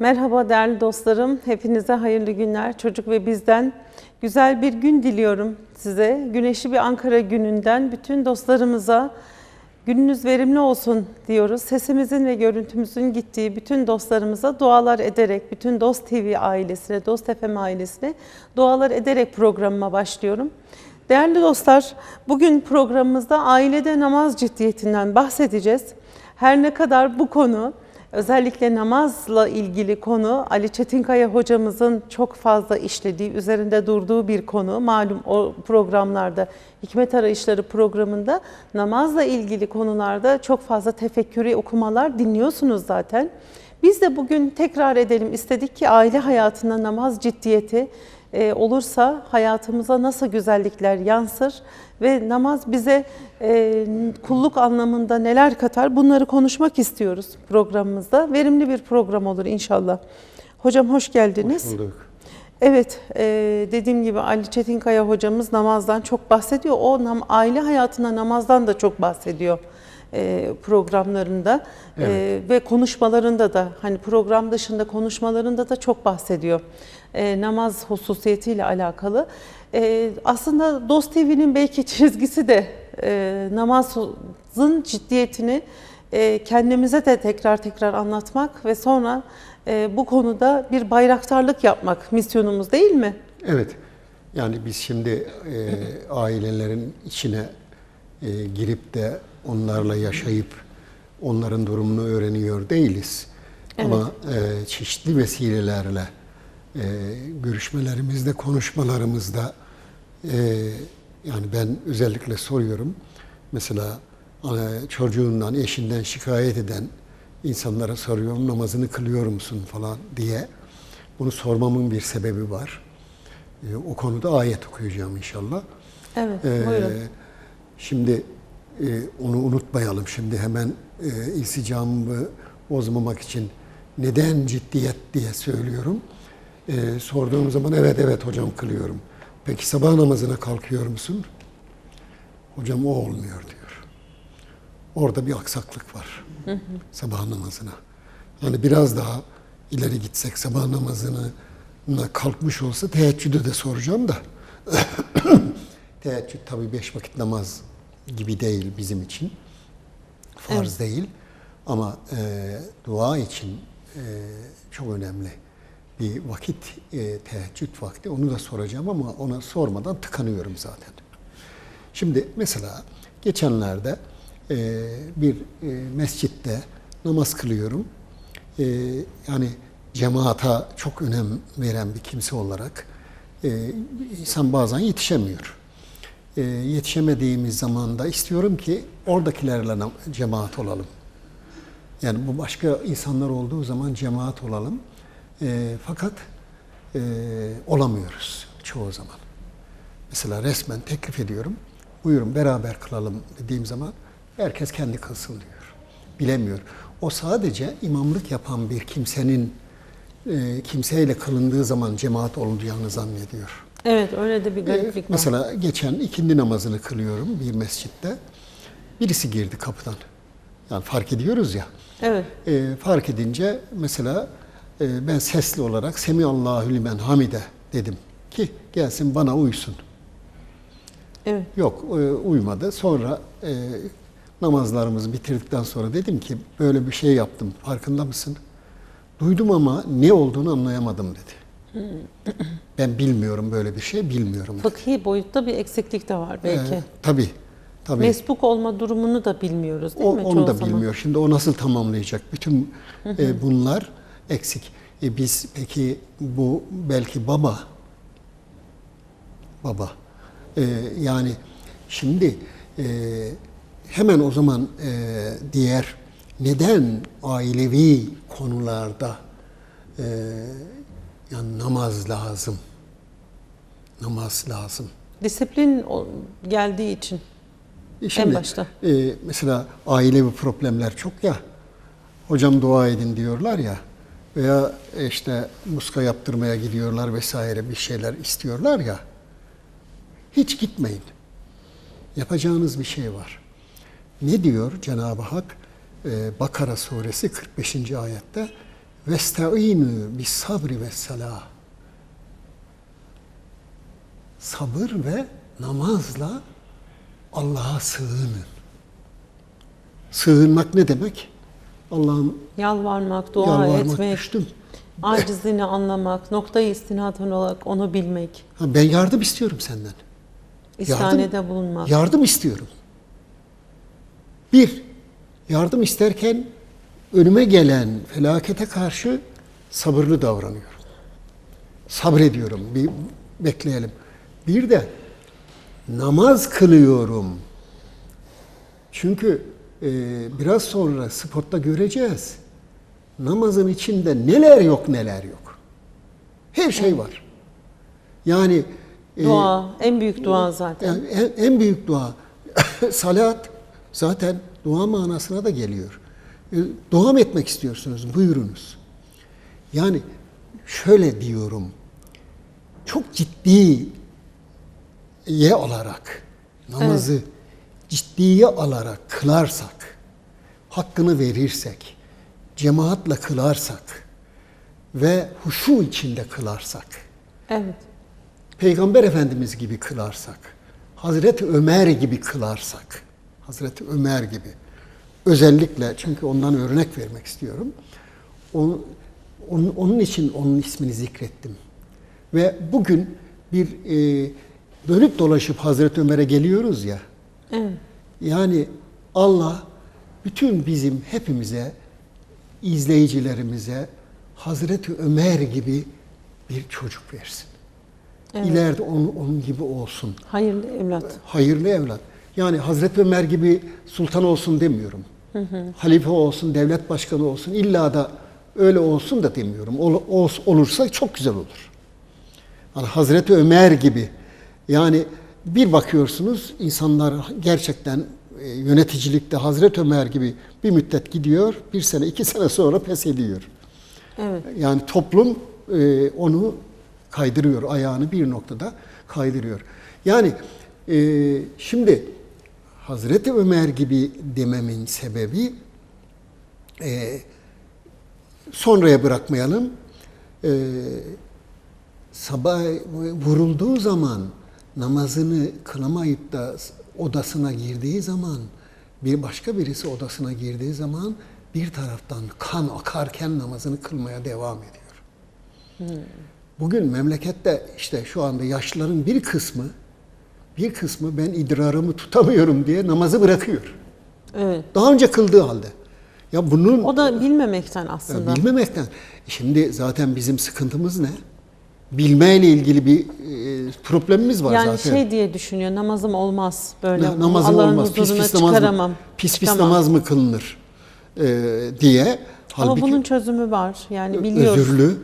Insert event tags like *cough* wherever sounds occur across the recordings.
Merhaba değerli dostlarım. Hepinize hayırlı günler. Çocuk ve bizden güzel bir gün diliyorum size. Güneşli bir Ankara gününden bütün dostlarımıza gününüz verimli olsun diyoruz. Sesimizin ve görüntümüzün gittiği bütün dostlarımıza dualar ederek, bütün Dost TV ailesine, Dost FM ailesine dualar ederek programıma başlıyorum. Değerli dostlar, bugün programımızda ailede namaz ciddiyetinden bahsedeceğiz. Her ne kadar bu konu özellikle namazla ilgili konu Ali Çetinkaya hocamızın çok fazla işlediği, üzerinde durduğu bir konu. Malum o programlarda, Hikmet Arayışları programında namazla ilgili konularda çok fazla tefekkürü okumalar dinliyorsunuz zaten. Biz de bugün tekrar edelim istedik ki aile hayatında namaz ciddiyeti e, olursa hayatımıza nasıl güzellikler yansır ve namaz bize e, kulluk anlamında neler katar bunları konuşmak istiyoruz programımızda. Verimli bir program olur inşallah. Hocam hoş geldiniz. Hoş bulduk. Evet, e, dediğim gibi Ali Çetinkaya hocamız namazdan çok bahsediyor. O nam, aile hayatında namazdan da çok bahsediyor e, programlarında E, ve konuşmalarında da hani program dışında konuşmalarında da çok bahsediyor e, namaz hususiyetiyle alakalı. E, aslında Dost TV'nin belki *laughs* çizgisi de e, namazın ciddiyetini e, kendimize de tekrar tekrar anlatmak ve sonra e, bu konuda bir bayraktarlık yapmak misyonumuz değil mi? Evet. Yani biz şimdi e, ailelerin içine e, girip de onlarla yaşayıp onların durumunu öğreniyor değiliz. Ama e, çeşitli vesilelerle e, görüşmelerimizde, konuşmalarımızda e, yani ben özellikle soruyorum. Mesela e, çocuğundan, eşinden şikayet eden insanlara soruyorum namazını kılıyor musun falan diye. Bunu sormamın bir sebebi var. E, o konuda ayet okuyacağım inşallah. Evet, Ee, buyurun. Şimdi e, onu unutmayalım. Şimdi hemen e, ilsicamımı bozmamak için neden ciddiyet diye söylüyorum. E, sorduğum zaman evet evet hocam kılıyorum. Peki sabah namazına kalkıyor musun? Hocam o olmuyor diyor. Orada bir aksaklık var. Sabah namazına. Yani biraz daha ileri gitsek sabah namazına kalkmış olsa teheccüdü de soracağım da. *coughs* Teheccüd tabii beş vakit namaz gibi değil bizim için. Farz değil. Ama e, dua için e, çok önemli bir vakit e, teheccüd vakti. Onu da soracağım ama ona sormadan tıkanıyorum zaten. Şimdi mesela geçenlerde e, bir e, mescitte namaz kılıyorum. E, yani cemaata çok önem veren bir kimse olarak e, insan bazen yetişemiyor. E, yetişemediğimiz zaman da istiyorum ki oradakilerle cemaat olalım. Yani bu başka insanlar olduğu zaman cemaat olalım. E, fakat e, olamıyoruz çoğu zaman. Mesela resmen teklif ediyorum. Buyurun beraber kılalım dediğim zaman herkes kendi kılsın diyor. Bilemiyor. O sadece imamlık yapan bir kimsenin e, kimseyle kılındığı zaman cemaat olacağını zannediyor. Evet, öyle de bir E, gariplik var. mesela geçen ikindi namazını kılıyorum bir mescitte. Birisi girdi kapıdan. Yani fark ediyoruz ya. Evet. E, fark edince mesela e, ben sesli olarak Semiallahu limen hamide dedim ki gelsin bana uysun. Evet. Yok e, uymadı. Sonra e, namazlarımızı bitirdikten sonra dedim ki böyle bir şey yaptım farkında mısın? Duydum ama ne olduğunu anlayamadım dedi. ben bilmiyorum böyle bir şey bilmiyorum. dedi. Fıkhi boyutta bir eksiklik de var belki. E, tabii. Tabii. Mesbuk olma durumunu da bilmiyoruz değil O, mi? onu çoğu da zaman? bilmiyor. Şimdi o nasıl tamamlayacak? Bütün e, bunlar eksik. E, biz peki bu belki baba baba e, yani şimdi e, hemen o zaman e, diğer neden ailevi konularda e, yani namaz lazım namaz lazım Disiplin geldiği için. E Şimdi, başta. e, mesela ailevi problemler çok ya. Hocam dua edin diyorlar ya. Veya işte muska yaptırmaya gidiyorlar vesaire bir şeyler istiyorlar ya. Hiç gitmeyin. Yapacağınız bir şey var. Ne diyor Cenab-ı Hak? E, Bakara suresi 45. ayette Vestaînû bis sabri ve salah. Sabır ve namazla Allah'a sığının. Sığınmak ne demek? Allah'ım Yalvarmak, dua yalvarmak etmek, düştüm. acizliğini anlamak, noktayı istinaden olarak onu bilmek, Ha, ben yardım istiyorum senden. istanede bulunmak. Yardım istiyorum. Bir, yardım isterken önüme gelen felakete karşı sabırlı davranıyorum. Sabrediyorum. Bir bekleyelim. Bir de namaz kılıyorum. Çünkü e, biraz sonra spotta göreceğiz. Namazın içinde neler yok neler yok. Her şey var. Yani e, Dua, en büyük dua zaten. yani en, en büyük dua *laughs* salat zaten dua manasına da geliyor. E, Dua etmek istiyorsunuz? Buyurunuz. Yani şöyle diyorum. Çok ciddiye alarak namazı ciddiye alarak kılarsak, hakkını verirsek, cemaatle kılarsak ve huşu içinde kılarsak, Evet. Peygamber Efendimiz gibi kılarsak, Hazreti Ömer gibi kılarsak, Hazreti Ömer gibi özellikle çünkü ondan örnek vermek istiyorum. Onun, onun, onun için onun ismini zikrettim. Ve bugün bir e, dönüp dolaşıp Hazreti Ömer'e geliyoruz ya. Evet. Yani Allah bütün bizim hepimize, izleyicilerimize Hazreti Ömer gibi bir çocuk versin. İleride onun, onun gibi olsun. Hayırlı evlat. Hayırlı evlat. Yani Hazreti Ömer gibi sultan olsun demiyorum. Halife olsun, devlet başkanı olsun. İlla da öyle olsun da demiyorum. Ol, ol- olursa çok güzel olur. Yani Hazreti Ömer gibi. Yani bir bakıyorsunuz insanlar gerçekten e, yöneticilikte Hazreti Ömer gibi bir müddet gidiyor. Bir sene, iki sene sonra pes ediyor. Evet. Yani toplum e, onu kaydırıyor, ayağını bir noktada kaydırıyor. Yani e, şimdi Hazreti Ömer gibi dememin sebebi e, sonraya bırakmayalım. E, sabah vurulduğu zaman namazını kılamayıp da odasına girdiği zaman bir başka birisi odasına girdiği zaman bir taraftan kan akarken namazını kılmaya devam ediyor. Bugün memlekette işte şu anda yaşlıların bir kısmı bir kısmı ben idrarımı tutamıyorum diye namazı bırakıyor. Evet. Daha önce kıldığı halde. Ya bunun O da bilmemekten aslında. bilmemekten. Şimdi zaten bizim sıkıntımız ne? Bilmeyle ilgili bir e, problemimiz var yani zaten. şey diye düşünüyor, namazım olmaz böyle. Na- namazım Allah'ın olmaz. Pis pis namaz mı? Pis pis namaz mı kılınır? e, diye. Ama Halbuki bunun çözümü var. Yani biliyoruz. özürlü,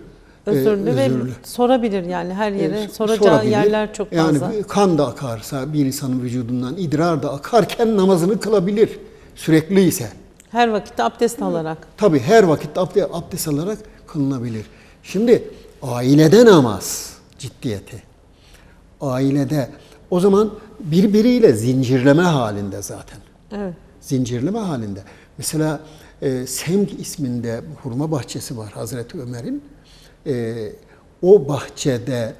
e, Özürlü, ve özürlü. sorabilir yani her yere E, soracağı sorabilir. yerler çok yani fazla. kan da akarsa bir insanın vücudundan idrar da akarken namazını kılabilir. Sürekli ise. Her vakitte abdest alarak. Tabi her vakit abdest, abdest alarak kılınabilir. Şimdi ailede namaz ciddiyeti. Ailede o zaman birbiriyle zincirleme halinde zaten. Evet. Zincirleme halinde. Mesela e, Semg isminde hurma bahçesi var Hazreti Ömer'in. E, o bahçede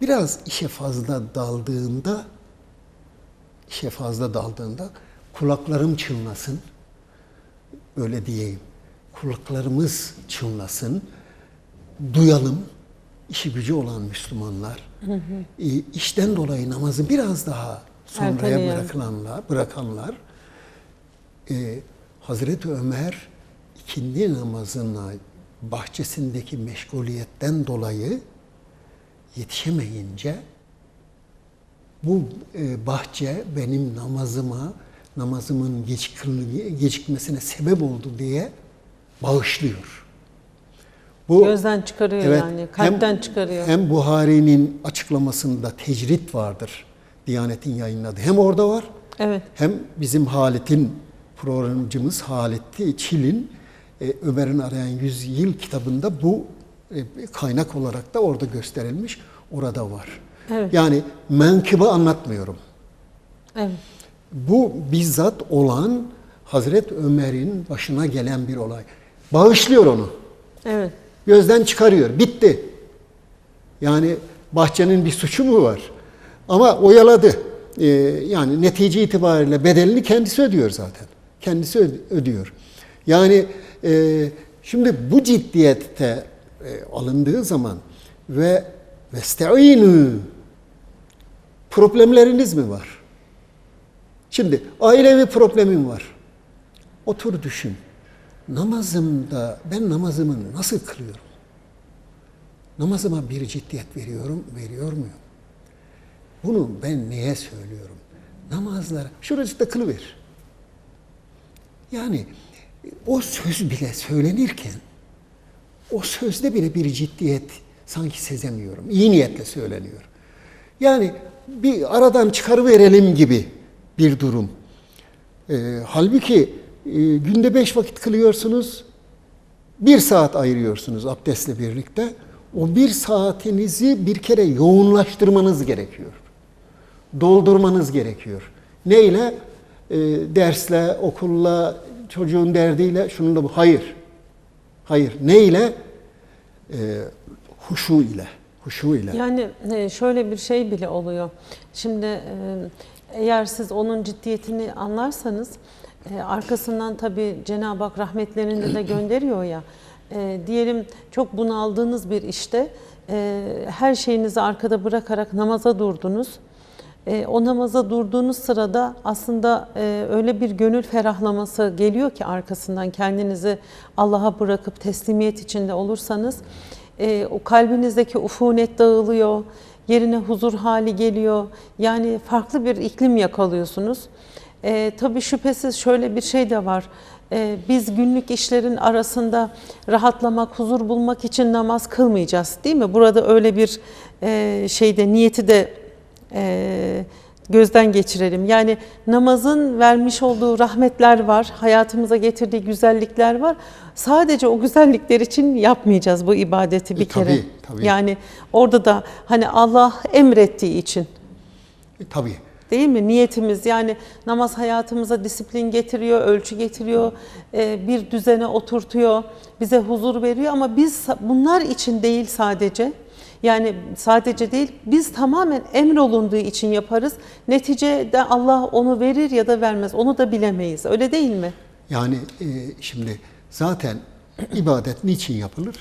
biraz işe fazla daldığında işe fazla daldığında kulaklarım çınlasın. Öyle diyeyim. Kulaklarımız çınlasın. Duyalım. İşi gücü olan Müslümanlar. E, işten dolayı namazı biraz daha sonraya Erteleyen. bırakılanlar, bırakanlar e, Hazreti Ömer ikindi namazına bahçesindeki meşguliyetten dolayı yetişemeyince bu e, bahçe benim namazıma, namazımın gecikir- gecikmesine sebep oldu diye bağışlıyor. Bu Gözden çıkarıyor yani, kalpten çıkarıyor. Hem Buhari'nin açıklamasında tecrit vardır. Diyanet'in yayınladığı. Hem orada var. Evet. Hem bizim Halit'in programcımız Halit'i Çil'in e, Ömer'in Arayan 100 Yıl kitabında bu e, kaynak olarak da orada gösterilmiş. Orada var. Evet. Yani menkıbı anlatmıyorum. Evet. Bu bizzat olan Hazret Ömer'in başına gelen bir olay. Bağışlıyor onu. Evet. Gözden çıkarıyor. Bitti. Yani bahçenin bir suçu mu var? Ama oyaladı. Ee, yani netice itibariyle bedelini kendisi ödüyor zaten. Kendisi ödüyor. Yani e, şimdi bu ciddiyette e, alındığı zaman ve veste'inu problemleriniz mi var? Şimdi ailevi problemim var. Otur düşün. Namazımda ben namazımı nasıl kılıyorum? Namazıma bir ciddiyet veriyorum, veriyor muyum? Bunu ben neye söylüyorum? Namazlara, şuracıkta kılıver. Yani o söz bile söylenirken o sözde bile bir ciddiyet sanki sezemiyorum. İyi niyetle söyleniyor. Yani bir aradan çıkarıverelim gibi bir durum. Ee, halbuki günde beş vakit kılıyorsunuz, bir saat ayırıyorsunuz abdestle birlikte. O bir saatinizi bir kere yoğunlaştırmanız gerekiyor. Doldurmanız gerekiyor. Neyle? Ee, dersle, okulla, çocuğun derdiyle, şununla bu. Hayır. Hayır. Neyle? Ee, huşu ile. Huşu ile. Yani e, şöyle bir şey bile oluyor. Şimdi e, eğer siz onun ciddiyetini anlarsanız e, arkasından tabii Cenab-ı Hak rahmetlerini de gönderiyor ya. E, Diyelim çok bunaldığınız bir işte e, her şeyinizi arkada bırakarak namaza durdunuz. E, o namaza durduğunuz sırada aslında e, öyle bir gönül ferahlaması geliyor ki arkasından kendinizi Allah'a bırakıp teslimiyet içinde olursanız e, o kalbinizdeki ufunet dağılıyor, yerine huzur hali geliyor. Yani farklı bir iklim yakalıyorsunuz. E, tabii şüphesiz şöyle bir şey de var. E, biz günlük işlerin arasında rahatlamak, huzur bulmak için namaz kılmayacağız değil mi? Burada öyle bir e, şeyde niyeti de e, gözden geçirelim. Yani namazın vermiş olduğu rahmetler var, hayatımıza getirdiği güzellikler var. Sadece o güzellikler için yapmayacağız bu ibadeti bir E, kere. tabii, tabii. Yani orada da hani Allah emrettiği için E, tabii. Değil mi? Niyetimiz yani namaz hayatımıza disiplin getiriyor, ölçü getiriyor, e, bir düzene oturtuyor, bize huzur veriyor ama biz bunlar için değil sadece. Yani sadece değil, biz tamamen emrolunduğu için yaparız. Neticede Allah onu verir ya da vermez, onu da bilemeyiz. Öyle değil mi? Yani e, şimdi zaten ibadet niçin yapılır?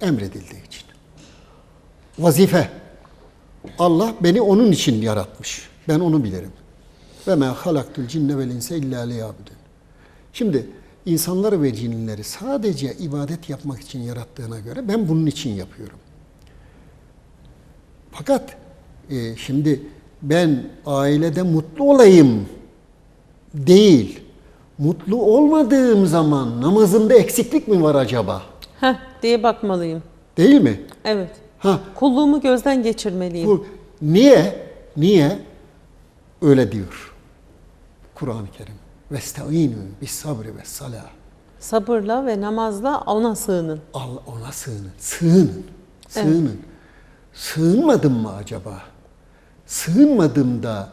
Emredildiği için. Vazife. Allah beni onun için yaratmış. Ben onu bilirim. Ve ma halaktul cinne vel insa illa liyabudun. Şimdi insanları ve cinleri sadece ibadet yapmak için yarattığına göre ben bunun için yapıyorum. Fakat e, şimdi ben ailede mutlu olayım değil. Mutlu olmadığım zaman namazımda eksiklik mi var acaba? Heh diye bakmalıyım. Değil mi? Evet. Ha Kulluğumu gözden geçirmeliyim. bu niye? Niye? Öyle diyor. Kur'an-ı Kerim. Vestaînû bis sabri ve salah. Sabırla ve namazla ona sığının. Allah ona sığının. Sığının. Sığının. Sığınmadım mı acaba? Sığınmadım da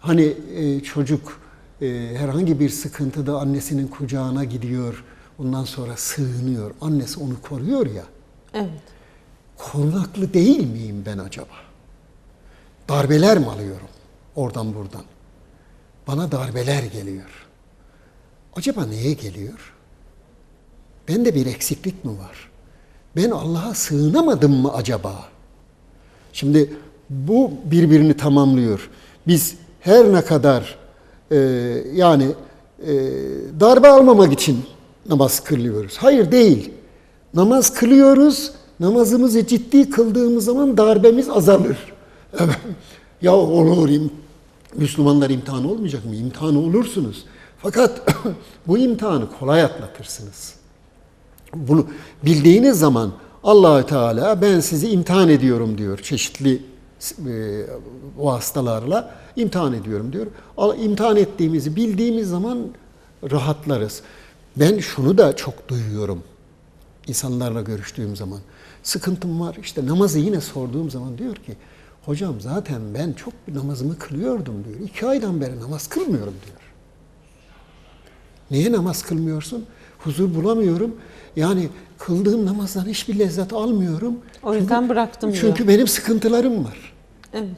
hani e, çocuk e, herhangi bir sıkıntıda annesinin kucağına gidiyor. Ondan sonra sığınıyor. Annesi onu koruyor ya. Evet. Korunaklı değil miyim ben acaba? Darbeler mi alıyorum oradan buradan? Bana darbeler geliyor. Acaba neye geliyor? Bende bir eksiklik mi var? Ben Allah'a sığınamadım mı acaba? Şimdi bu birbirini tamamlıyor. Biz her ne kadar e, yani e, darbe almamak için namaz kılıyoruz. Hayır değil. Namaz kılıyoruz. Namazımızı ciddi kıldığımız zaman darbemiz azalır. Ya olur Müslümanlar imtihan olmayacak mı? İmtihanı olursunuz. Fakat *coughs* bu imtihanı kolay atlatırsınız. Bunu bildiğiniz zaman Allahü Teala ben sizi imtihan ediyorum diyor çeşitli e, vasıtalarla imtihan ediyorum diyor. İmtihan ettiğimizi bildiğimiz zaman rahatlarız. Ben şunu da çok duyuyorum insanlarla görüştüğüm zaman. Sıkıntım var işte namazı yine sorduğum zaman diyor ki hocam zaten ben çok namazımı kılıyordum diyor. İki aydan beri namaz kılmıyorum diyor. Niye namaz kılmıyorsun? Huzur bulamıyorum. Yani kıldığım namazdan hiçbir lezzet almıyorum. O yüzden bıraktım diyor. Çünkü benim sıkıntılarım var. Evet.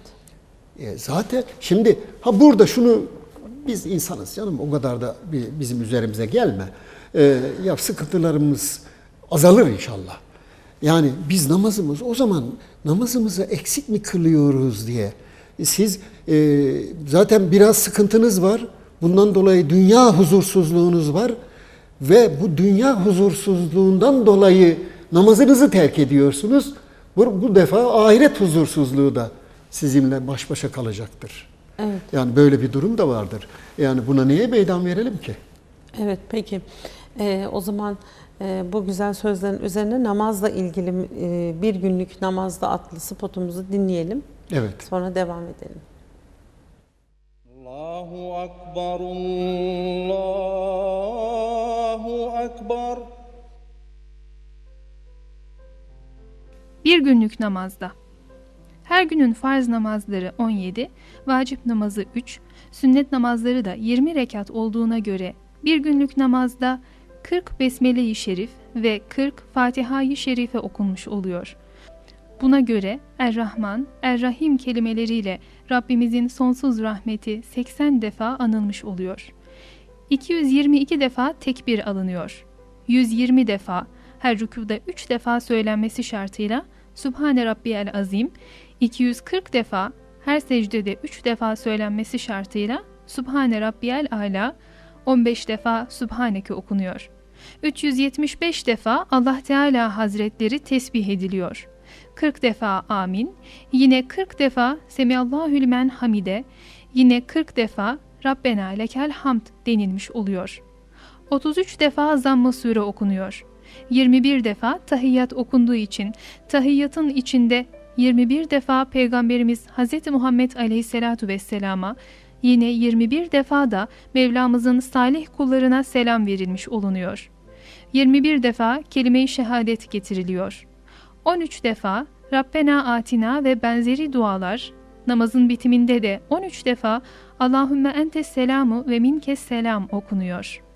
E, zaten şimdi ha burada şunu biz insanız canım o kadar da bir, bizim üzerimize gelme. E, ya sıkıntılarımız azalır inşallah. Yani biz namazımız o zaman namazımızı eksik mi kılıyoruz diye. Siz e, zaten biraz sıkıntınız var. Bundan dolayı dünya huzursuzluğunuz var ve bu dünya huzursuzluğundan dolayı namazınızı terk ediyorsunuz. Bu, bu defa ahiret huzursuzluğu da sizinle baş başa kalacaktır. Evet. Yani böyle bir durum da vardır. Yani buna niye meydan verelim ki? Evet peki. Ee, o zaman bu güzel sözlerin üzerine namazla ilgili e, bir günlük namazda adlı spotumuzu dinleyelim. Evet. Sonra devam edelim. Allahu Akbar, Allahu Akbar. Bir günlük namazda. Her günün farz namazları 17, vacip namazı 3, sünnet namazları da 20 rekat olduğuna göre bir günlük namazda 40 Besmele-i Şerif ve 40 Fatiha-i Şerife okunmuş oluyor. Buna göre Er-Rahman, Er-Rahim kelimeleriyle Rabbimizin sonsuz rahmeti 80 defa anılmış oluyor. 222 defa tekbir alınıyor. 120 defa her rükuda 3 defa söylenmesi şartıyla Subhane Rabbiyel Azim, 240 defa her secdede 3 defa söylenmesi şartıyla Subhane Rabbiyel Ala, 15 defa Subhaneke okunuyor. 375 defa Allah Teala Hazretleri tesbih ediliyor. 40 defa amin, yine 40 defa Semiyallahu limen hamide, yine 40 defa Rabbena lekel hamd denilmiş oluyor. 33 defa zamm-ı sure okunuyor. 21 defa tahiyyat okunduğu için tahiyyatın içinde 21 defa Peygamberimiz Hz. Muhammed Aleyhisselatu Vesselam'a yine 21 defa da Mevlamızın salih kullarına selam verilmiş olunuyor. 21 defa kelime-i şehadet getiriliyor. 13 defa Rabbena atina ve benzeri dualar, namazın bitiminde de 13 defa Allahümme entes selamu ve minkes selam okunuyor.''